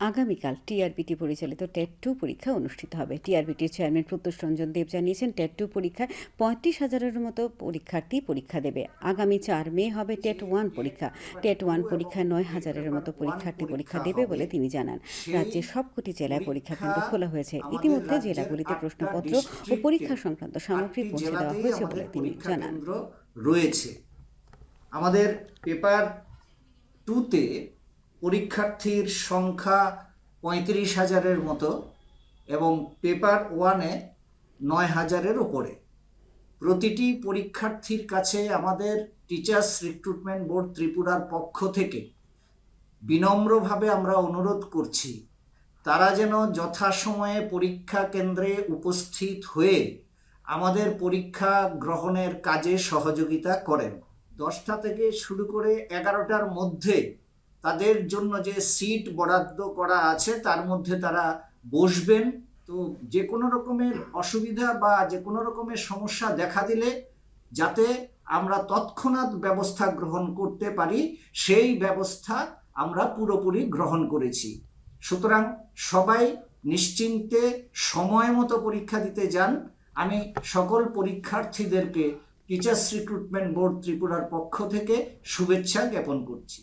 আগামীকাল টিআরবিটি পরিচালিত TET two পরীক্ষা অনুষ্ঠিত হবে। টিআরবিটির চেয়ারম্যান প্রত্যুষ রঞ্জন দেব জানিয়েছেন, টেট টু পরীক্ষায় পঁয়ত্রিশ হাজারের মতো পরীক্ষার্থী পরীক্ষা দেবে। আগামী চার মে হবে টেট ওয়ান পরীক্ষা। টেট ওয়ান পরীক্ষায় নয় হাজারের মতো পরীক্ষার্থী পরীক্ষা দেবে বলে তিনি জানান। রাজ্যের সবকটি জেলায় পরীক্ষা কেন্দ্র খোলা হয়েছে। ইতিমধ্যে জেলাগুলিতে প্রশ্নপত্র ও পরীক্ষা সংক্রান্ত সামগ্রী পৌঁছে দেওয়া হয়েছে বলে তিনি জানান। রয়েছে। আমাদের পেপার টুতে পরীক্ষার্থীর সংখ্যা পঁয়ত্রিশ হাজারের মতো এবং পেপার ওয়ানে নয় হাজারের ওপরে। প্রতিটি পরীক্ষার্থীর কাছে আমাদের টিচার্স রিক্রুটমেন্ট বোর্ড ত্রিপুরার পক্ষ থেকে বিনম্রভাবে আমরা অনুরোধ করছি, তারা যেন যথাসময়ে পরীক্ষা কেন্দ্রে উপস্থিত হয়ে আমাদের পরীক্ষা গ্রহণের কাজে সহযোগিতা করেন। দশটা থেকে শুরু করে এগারোটার মধ্যে তাদের জন্য যে সিট বরাদ্দ করা আছে, তার মধ্যে তারা বসবেন। তো যে কোনো রকমের অসুবিধা বা যে কোনো রকমের সমস্যা দেখা দিলে যাতে আমরা তৎক্ষণাৎ ব্যবস্থা গ্রহণ করতে পারি, সেই ব্যবস্থা আমরা পুরোপুরি গ্রহণ করেছি। সুতরাং সবাই নিশ্চিন্তে সময় মতো পরীক্ষা দিতে যান। আমি সকল পরীক্ষার্থীদেরকে টিচার্স রিক্রুটমেন্ট বোর্ড ত্রিপুরার পক্ষ থেকে শুভেচ্ছা জ্ঞাপন করছি।